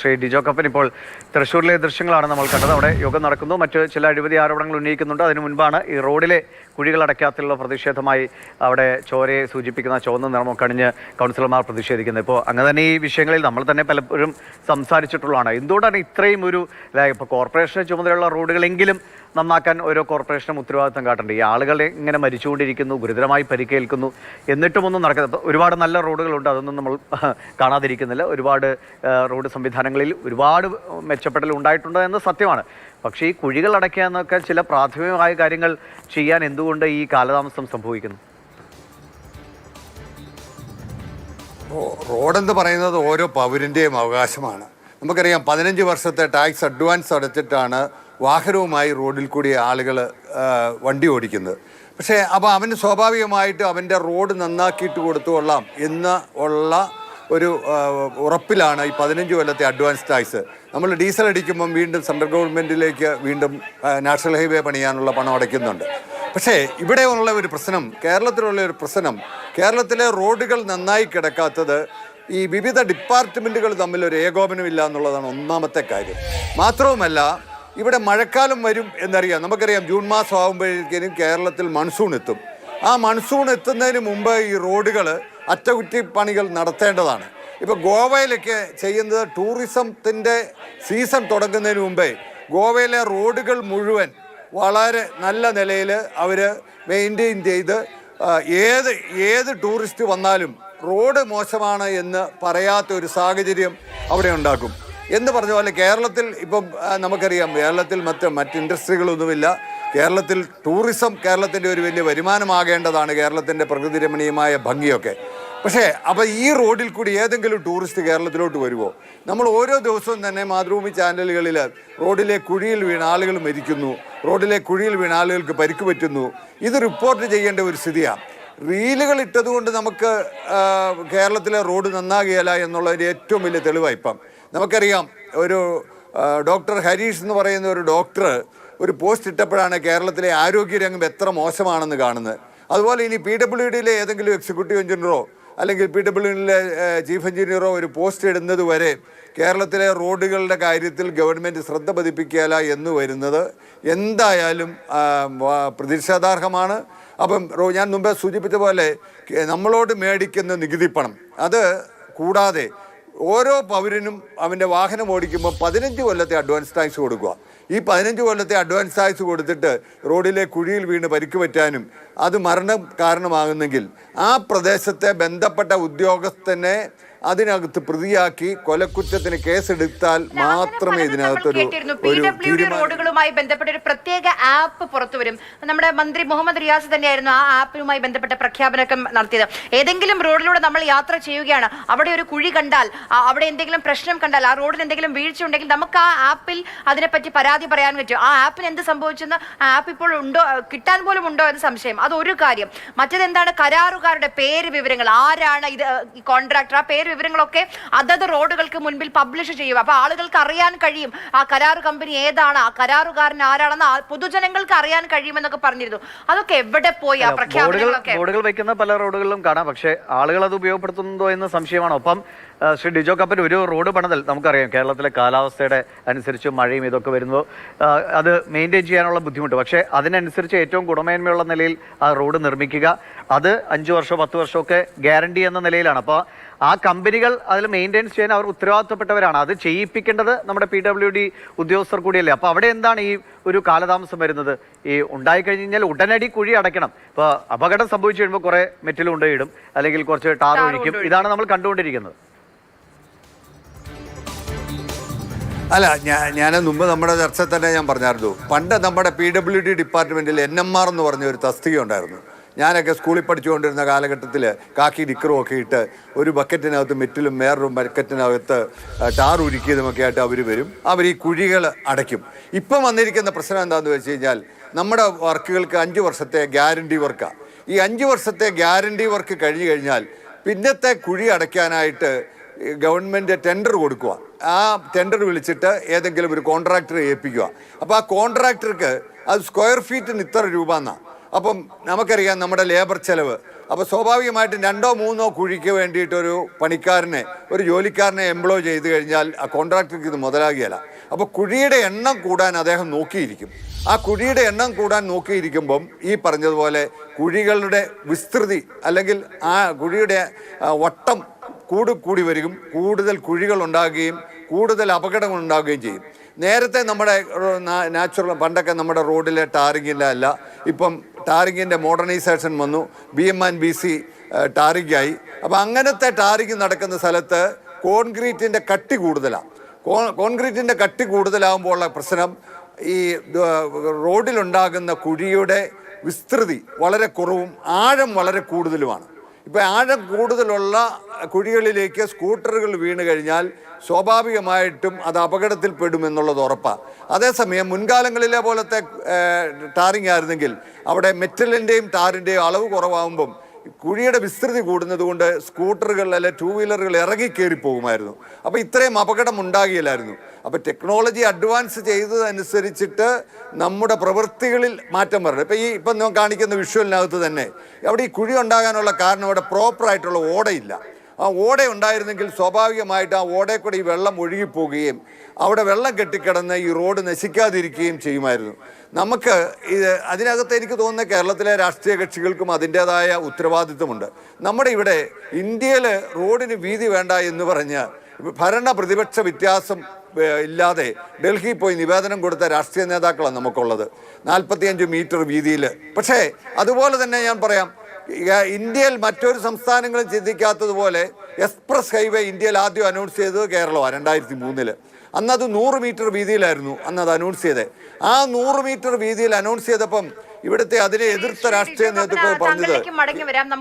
ശ്രീ ഡിജോ കപ്പൻ ഇപ്പോൾ തൃശ്ശൂരിലെ ദൃശ്യങ്ങളാണ് നമ്മൾ കണ്ടത്. അവിടെ യോഗം നടക്കുന്നു. മറ്റ് ചില അഴിമതി ആരോപണങ്ങൾ ഉന്നയിക്കുന്നുണ്ട്. അതിനു മുൻപാണ് ഈ റോഡിലെ കുഴികൾ അടയ്ക്കാത്തുള്ള പ്രതിഷേധമായി അവിടെ ചോരയെ സൂചിപ്പിക്കുന്ന ചുവന്ന നിറമൊക്കെ അണിഞ്ഞ് കൗൺസിലർമാർ പ്രതിഷേധിക്കുന്നത്. ഇപ്പോൾ അങ്ങനെ തന്നെ ഈ വിഷയങ്ങളിൽ നമ്മൾ തന്നെ പലപ്പോഴും സംസാരിച്ചിട്ടുള്ളതാണ്. എന്തുകൊണ്ടാണ് ഇത്രയും ഒരു ഇപ്പോൾ കോർപ്പറേഷന് ചുമതലയുള്ള റോഡുകളെങ്കിലും നന്നാക്കാൻ ഓരോ കോർപ്പറേഷനും ഉത്തരവാദിത്തം കാട്ടേണ്ടത് ഈ ആളുകളെ ഇങ്ങനെ മരിച്ചുകൊണ്ടിരിക്കുന്നു ഗുരുതരമായി പരിക്കേൽക്കുന്നു. എന്നിട്ടും ഒന്നും നടക്കുന്നത് ഒരുപാട് നല്ല റോഡുകളുണ്ട്. അതൊന്നും നമ്മൾ കാണാതിരിക്കുന്നില്ല. ഒരുപാട് റോഡ് റോഡ് സംവിധാനങ്ങളിൽ ഒരുപാട് മെച്ചപ്പെടൽ ഉണ്ടായിട്ടുണ്ട് എന്ന് സത്യമാണ്. പക്ഷേ ഈ കുഴികൾ അടയ്ക്കുക എന്നൊക്കെ ചില പ്രാഥമികമായ കാര്യങ്ങൾ ചെയ്യാൻ എന്തുകൊണ്ട് ഈ കാലതാമസം സംഭവിക്കുന്നു? റോഡെന്ന് പറയുന്നത് ഓരോ പൗരന്റെയും അവകാശമാണ്. നമുക്കറിയാം പതിനഞ്ച് വർഷത്തെ ടാക്സ് അഡ്വാൻസ് അടച്ചിട്ടാണ് വാഹനവുമായി റോഡിൽ കൂടി ആളുകൾ വണ്ടി ഓടിക്കുന്നത്. പക്ഷേ അപ്പോൾ അവന് സ്വാഭാവികമായിട്ട് അവന്റെ റോഡ് നന്നാക്കിയിട്ട് കൊടുത്തു കൊള്ളാം എന്ന് ഉള്ള ഒരു ഉറപ്പിലാണ് ഈ പതിനഞ്ച് കൊല്ലത്തെ അഡ്വാൻസ് ടാക്സ് നമ്മൾ ഡീസൽ അടിക്കുമ്പം വീണ്ടും സെൻട്രൽ ഗവൺമെന്റിലേക്ക് വീണ്ടും നാഷണൽ ഹൈവേ പണിയാനുള്ള പണം അടയ്ക്കുന്നുണ്ട്. പക്ഷേ ഇവിടെ ഉള്ള ഒരു പ്രശ്നം കേരളത്തിലുള്ള ഒരു പ്രശ്നം കേരളത്തിലെ റോഡുകൾ നന്നായി കിടക്കാത്തത് ഈ വിവിധ ഡിപ്പാർട്ട്മെന്റുകൾ തമ്മിൽ ഒരു ഏകോപനമില്ല എന്നുള്ളതാണ് ഒന്നാമത്തെ കാര്യം. മാത്രവുമല്ല ഇവിടെ മഴക്കാലം വരും എന്നറിയാം. നമുക്കറിയാം ജൂൺ മാസം ആകുമ്പോഴേക്കും കേരളത്തിൽ മൺസൂൺ എത്തും. ആ മൺസൂൺ എത്തുന്നതിന് മുമ്പ് ഈ റോഡുകൾ അറ്റകുറ്റിപ്പണികൾ നടത്തേണ്ടതാണ്. ഇപ്പോൾ ഗോവയിലൊക്കെ ചെയ്യുന്നത് ടൂറിസത്തിന്റെ സീസൺ തുടങ്ങുന്നതിന് മുമ്പേ ഗോവയിലെ റോഡുകൾ മുഴുവൻ വളരെ നല്ല നിലയിൽ അവർ മെയിന്റെയിൻ ചെയ്ത് ഏത് ഏത് ടൂറിസ്റ്റ് വന്നാലും റോഡ് മോശമാണ് എന്ന് പറയാത്ത ഒരു സാഹചര്യം അവിടെ ഉണ്ടാക്കും. എന്ന് പറഞ്ഞ പോലെ കേരളത്തിൽ ഇപ്പം നമുക്കറിയാം കേരളത്തിൽ മറ്റ് മറ്റ് ഇൻഡസ്ട്രികളൊന്നുമില്ല. കേരളത്തിൽ ടൂറിസം കേരളത്തിന്റെ ഒരു വലിയ വരുമാനമാകേണ്ടതാണ് കേരളത്തിന്റെ പ്രകൃതി രമണീയമായ ഭംഗിയൊക്കെ. പക്ഷേ അപ്പോൾ ഈ റോഡിൽ കൂടി ഏതെങ്കിലും ടൂറിസ്റ്റ് കേരളത്തിലോട്ട് വരുമോ നമ്മൾ ഓരോ ദിവസവും തന്നെ മാതൃഭൂമി ചാനലുകളിൽ റോഡിലെ കുഴിയിൽ വീണ ആളുകൾ മരിക്കുന്നു റോഡിലെ കുഴിയിൽ വീണ ആളുകൾക്ക് പരിക്ക് പറ്റുന്നു. ഇത് റിപ്പോർട്ട് ചെയ്യേണ്ട ഒരു സ്ഥിതിയാണ് റീലുകൾ ഇട്ടതുകൊണ്ട് നമുക്ക് കേരളത്തിലെ റോഡ് നന്നാകുകയില്ല എന്നുള്ളതിന്റെ ഏറ്റവും വലിയ തെളിവാണ് ഇപ്പം. നമുക്കറിയാം ഒരു ഡോക്ടർ ഹരീഷ് എന്ന് പറയുന്ന ഒരു ഡോക്ടർ ഒരു പോസ്റ്റ് ഇട്ടപ്പോഴാണ് കേരളത്തിലെ ആരോഗ്യരംഗം എത്ര മോശമാണെന്ന് കാണുന്നത്. അതുപോലെ ഇനി പി ഡബ്ല്യു ഡിയിലെ ഏതെങ്കിലും എക്സിക്യൂട്ടീവ് എഞ്ചിനീയറോ അല്ലെങ്കിൽ പി ഡബ്ല്യു ഡിയിലെ ചീഫ് എഞ്ചിനീയറോ ഒരു പോസ്റ്റ് ഇടുന്നത് വരെ കേരളത്തിലെ റോഡുകളുടെ കാര്യത്തിൽ ഗവൺമെന്റ് ശ്രദ്ധ പതിപ്പിക്കുകയില്ല എന്ന് വരുന്നത്. എന്തായാലും പ്രതിഷേധാർഹമാണ് അപ്പം ഞാൻ മുമ്പേ സൂചിപ്പിച്ച പോലെ നമ്മളോട് മേടിക്കുന്ന നികുതി പണം അത് കൂടാതെ ഓരോ പൗരനും അവന്റെ വാഹനം ഓടിക്കുമ്പോൾ പതിനഞ്ച് കൊല്ലത്തെ അഡ്വാൻസ് ടാക്സ് കൊടുക്കുക. ഈ പതിനഞ്ച് കൊല്ലത്തെ അഡ്വാൻസ് ടാക്സ് കൊടുത്തിട്ട് റോഡിലെ കുഴിയിൽ വീണ് പരിക്ക് പറ്റാനും അത് മരണം കാരണമാകുന്നെങ്കിൽ ആ പ്രദേശത്തെ ബന്ധപ്പെട്ട ഉദ്യോഗസ്ഥനെ അതിനകത്ത് പ്രതിയാക്കി കൊലക്കുറ്റത്തിന് കേസെടുത്താൽ മാത്രമേ ഇതിനകത്തൊരു ഒരു റോഡുകളുമായി ബന്ധപ്പെട്ട ഒരു പ്രത്യേക ആപ്പ് പുറത്തു വരും. നമ്മുടെ മന്ത്രി മുഹമ്മദ് റിയാസ് തന്നെയായിരുന്നു ആ ആപ്പുമായി ബന്ധപ്പെട്ട പ്രഖ്യാപനമൊക്കെ നടത്തിയത്. ഏതെങ്കിലും റോഡിലൂടെ നമ്മൾ യാത്ര ചെയ്യുകയാണ്. അവിടെ ഒരു കുഴി കണ്ടാൽ അവിടെ എന്തെങ്കിലും പ്രശ്നം കണ്ടാൽ ആ റോഡിൽ എന്തെങ്കിലും വീഴ്ച ഉണ്ടെങ്കിൽ നമുക്ക് ആ ആപ്പിൽ അതിനെപ്പറ്റി പരാതി പറയാൻ പറ്റും. ആ ആപ്പിന് എന്ത് സംഭവിച്ചെന്ന് ആ ആപ്പ് ഇപ്പോൾ ഉണ്ടോ കിട്ടാൻ പോലും ഉണ്ടോ എന്ന് സംശയം. അത് ഒരു കാര്യം. മറ്റേത് എന്താണ് കരാറുകാരുടെ പേര് വിവരങ്ങൾ? ആരാണ് ഇത് കോൺട്രാക്ടർ? ആ പേര് വിവരങ്ങളൊക്കെ അതത് റോഡുകൾക്ക് മുൻപിൽ പബ്ലിഷ് ചെയ്യും അപ്പൊ ആളുകൾക്ക് അറിയാൻ കഴിയും ആ കരാർ കമ്പനി ഏതാണ് ആ കരാറുകാരൻ ആരാണെന്ന് പൊതുജനങ്ങൾക്ക് അറിയാൻ കഴിയുമെന്നൊക്കെ പറഞ്ഞിരുന്നു. അതൊക്കെ എവിടെ പോയി? ആ പ്രഖ്യാപനങ്ങളൊക്കെ? വെക്കുന്ന വയ്ക്കുന്ന പല റോഡുകളിലും കാണാം. പക്ഷേ ആളുകൾ അത് ഉപയോഗപ്പെടുത്തുന്നുണ്ടോ എന്ന് സംശയമാണ്. ഒപ്പം ശ്രീ ഡിജോ കപ്പൻ ഒരു റോഡ് പണിതൽ നമുക്കറിയാം. കേരളത്തിലെ കാലാവസ്ഥയുടെ അനുസരിച്ച് മഴയും ഇതൊക്കെ വരുന്നു. അത് മെയിന്റെയിൻ ചെയ്യാനുള്ള ബുദ്ധിമുട്ട്. പക്ഷേ അതിനനുസരിച്ച് ഏറ്റവും ഗുണമേന്മയുള്ള നിലയിൽ ആ റോഡ് നിർമ്മിക്കുക. അത് അഞ്ച് വർഷമോ പത്ത് വർഷമൊക്കെ ഗ്യാരണ്ടി എന്ന നിലയിലാണ്. അപ്പോൾ ആ കമ്പനികൾ അതിൽ മെയിന്റെയിൻസ് ചെയ്യാൻ അവർ ഉത്തരവാദിത്തപ്പെട്ടവരാണ്. അത് ചെയ്യിപ്പിക്കേണ്ടത് നമ്മുടെ പി ഡബ്ല്യു ഡി ഉദ്യോഗസ്ഥർ കൂടിയല്ലേ. അപ്പോൾ അവിടെ എന്താണ് ഈ ഒരു കാലതാമസം വരുന്നത്? ഈ ഉണ്ടായി കഴിഞ്ഞ് കഴിഞ്ഞാൽ ഉടനടി കുഴി അടയ്ക്കണം. ഇപ്പോൾ അപകടം സംഭവിച്ചു കഴിയുമ്പോൾ കുറേ മെറ്റൽ കൊണ്ടുപോയിടും അല്ലെങ്കിൽ കുറച്ച് ടാർ ടാർ ഒഴിക്കും. ഇതാണ് നമ്മൾ കണ്ടുകൊണ്ടിരിക്കുന്നത്. അല്ല ഞാൻ ഞാൻ മുമ്പ് നമ്മുടെ ചർച്ച തന്നെ ഞാൻ പറഞ്ഞായിരുന്നു. പണ്ട് നമ്മുടെ പി ഡബ്ല്യു ഡി ഡിപ്പാർട്ട്മെന്റിൽ എൻ എം ആർ എന്ന് പറഞ്ഞ ഒരു തസ്തിക ഉണ്ടായിരുന്നു. ഞാനൊക്കെ സ്കൂളിൽ പഠിച്ചുകൊണ്ടിരുന്ന കാലഘട്ടത്തിൽ കാക്കി ഡിക്കറും ഒക്കെ ഇട്ട് ഒരു ബക്കറ്റിനകത്ത് മെറ്റിലും വേറൊരു ബക്കറ്റിനകത്ത് ടാർ ഉരുക്കിയതുമൊക്കെ ആയിട്ട് അവർ വരും. അവർ ഈ കുഴികൾ അടയ്ക്കും. ഇപ്പം വന്നിരിക്കുന്ന പ്രശ്നം എന്താണെന്ന് വെച്ച് കഴിഞ്ഞാൽ നമ്മുടെ വർക്കുകൾക്ക് അഞ്ച് വർഷത്തെ ഗ്യാരണ്ടി വർക്കാണ് ഈ അഞ്ച് വർഷത്തെ ഗ്യാരണ്ടി വർക്ക് കഴിഞ്ഞു കഴിഞ്ഞാൽ പിന്നത്തെ കുഴി അടയ്ക്കാനായിട്ട് ഗവൺമെന്റ് ടെൻഡർ കൊടുക്കുക ആ ടെൻഡർ വിളിച്ചിട്ട് ഏതെങ്കിലും ഒരു കോൺട്രാക്ടറെ ഏൽപ്പിക്കുക അപ്പോൾ ആ കോൺട്രാക്ടർക്ക് അത് സ്ക്വയർ ഫീറ്റിന് ഇത്ര രൂപ എന്നാണ് അപ്പം നമുക്കറിയാം നമ്മുടെ ലേബർ ചെലവ്. അപ്പോൾ സ്വാഭാവികമായിട്ടും രണ്ടോ മൂന്നോ കുഴിക്ക് വേണ്ടിയിട്ടൊരു പണിക്കാരനെ ഒരു ജോലിക്കാരനെ എംപ്ലോയ് ചെയ്ത് കഴിഞ്ഞാൽ ആ കോൺട്രാക്ടർക്ക് ഇത് മുതലാകിയല്ല. അപ്പോൾ കുഴിയുടെ എണ്ണം കൂടാൻ അദ്ദേഹം നോക്കിയിരിക്കും. ആ കുഴിയുടെ എണ്ണം കൂടാൻ നോക്കിയിരിക്കുമ്പം ഈ പറഞ്ഞതുപോലെ കുഴികളുടെ വിസ്തൃതി അല്ലെങ്കിൽ ആ കുഴിയുടെ വട്ടം കൂടി കൂടി വരികയും കൂടുതൽ കുഴികൾ ഉണ്ടാകുകയും കൂടുതൽ അപകടങ്ങൾ ഉണ്ടാകുകയും ചെയ്യും. നേരത്തെ നമ്മുടെ നാച്ചുറൽ പണ്ടൊക്കെ നമ്മുടെ റോഡിലെ ടാറിങ്ങില്ല അല്ല. ഇപ്പം ടാറിങ്ങിന്റെ മോഡേണൈസേഷൻ വന്നു. B M and B C ടാറിങ്ങായി. അപ്പോൾ അങ്ങനത്തെ ടാറിങ് നടക്കുന്ന സ്ഥലത്ത് കോൺക്രീറ്റിന്റെ കട്ടി കൂടുതലാണ് കോൺക്രീറ്റിന്റെ കട്ടി കൂടുതലാകുമ്പോൾ ഉള്ള പ്രശ്നം ഈ റോഡിലുണ്ടാകുന്ന കുഴിയുടെ വിസ്തൃതി വളരെ കുറവും ആഴം വളരെ കൂടുതലുമാണ്. ഇപ്പം ആഴം കൂടുതലുള്ള കുഴികളിലേക്ക് സ്കൂട്ടറുകൾ വീണ് കഴിഞ്ഞാൽ സ്വാഭാവികമായിട്ടും അത് അപകടത്തിൽപ്പെടുമെന്നുള്ളത് ഉറപ്പാണ് അതേസമയം മുൻകാലങ്ങളിലെ പോലത്തെ ടാറിങ് ആയിരുന്നെങ്കിൽ അവിടെ മെറ്റലിന്റെയും ടാറിന്റെയും അളവ് കുറവാകുമ്പം കുഴിയുടെ വിസ്തൃതി കൂടുന്നത് കൊണ്ട് സ്കൂട്ടറുകൾ അല്ലെ ടൂ വീലറുകൾ ഇറങ്ങി കയറി പോകുമായിരുന്നു. അപ്പോൾ ഇത്രയും അപകടം ഉണ്ടാകില്ലായിരുന്നു അപ്പോൾ ടെക്നോളജി അഡ്വാൻസ് ചെയ്തതനുസരിച്ചിട്ട് നമ്മുടെ പ്രവൃത്തികളിൽ മാറ്റം വരണം. ഇപ്പോൾ ഈ ഇപ്പം കാണിക്കുന്ന വിഷ്വലിനകത്ത് തന്നെ. അവിടെ ഈ കുഴി ഉണ്ടാകാനുള്ള കാരണം അവിടെ പ്രോപ്പറായിട്ടുള്ള ഓടയില്ല. ആ ഓട ഉണ്ടായിരുന്നെങ്കിൽ സ്വാഭാവികമായിട്ട് ആ ഓടയിൽ ഈ വെള്ളം ഒഴുകിപ്പോവുകയും അവിടെ വെള്ളം കെട്ടിക്കിടന്ന് ഈ റോഡ് നശിക്കാതിരിക്കുകയും ചെയ്യുമായിരുന്നു. നമുക്ക് ഇത് അതിനകത്ത് എനിക്ക് തോന്നുന്ന കേരളത്തിലെ രാഷ്ട്രീയ കക്ഷികൾക്കും അതിന്റേതായ ഉത്തരവാദിത്വമുണ്ട്. നമ്മുടെ ഇവിടെ ഇന്ത്യയിൽ റോഡിന് വീതി വേണ്ട എന്ന് പറഞ്ഞ് ഭരണ പ്രതിപക്ഷ വ്യത്യാസം ഇല്ലാതെ ഡൽഹിയിൽ പോയി നിവേദനം കൊടുത്ത രാഷ്ട്രീയ നേതാക്കളാണ് നമുക്കുള്ളത്. നാൽപ്പത്തിയഞ്ച് മീറ്റർ വീതിയിൽ. പക്ഷേ അതുപോലെ തന്നെ ഞാൻ പറയാം ഇന്ത്യയിൽ മറ്റൊരു സംസ്ഥാനങ്ങളും ചിന്തിക്കാത്തതുപോലെ എക്സ്പ്രസ് ഹൈവേ ഇന്ത്യയിൽ ആദ്യം അനൗൺസ് ചെയ്തത് കേരളമാണ് രണ്ടായിരത്തി മൂന്നിൽ അന്നത് നൂറ് മീറ്റർ വീതിയിലായിരുന്നു അന്ന് അത് അനൗൺസ് ചെയ്തത് ആ നൂറ് മീറ്റർ വീതിയിൽ അനൗൺസ് ചെയ്തപ്പം ഇവിടുത്തെ അതിനെ എതിർത്ത രാഷ്ട്രീയ നേതൃത്വം പറഞ്ഞത്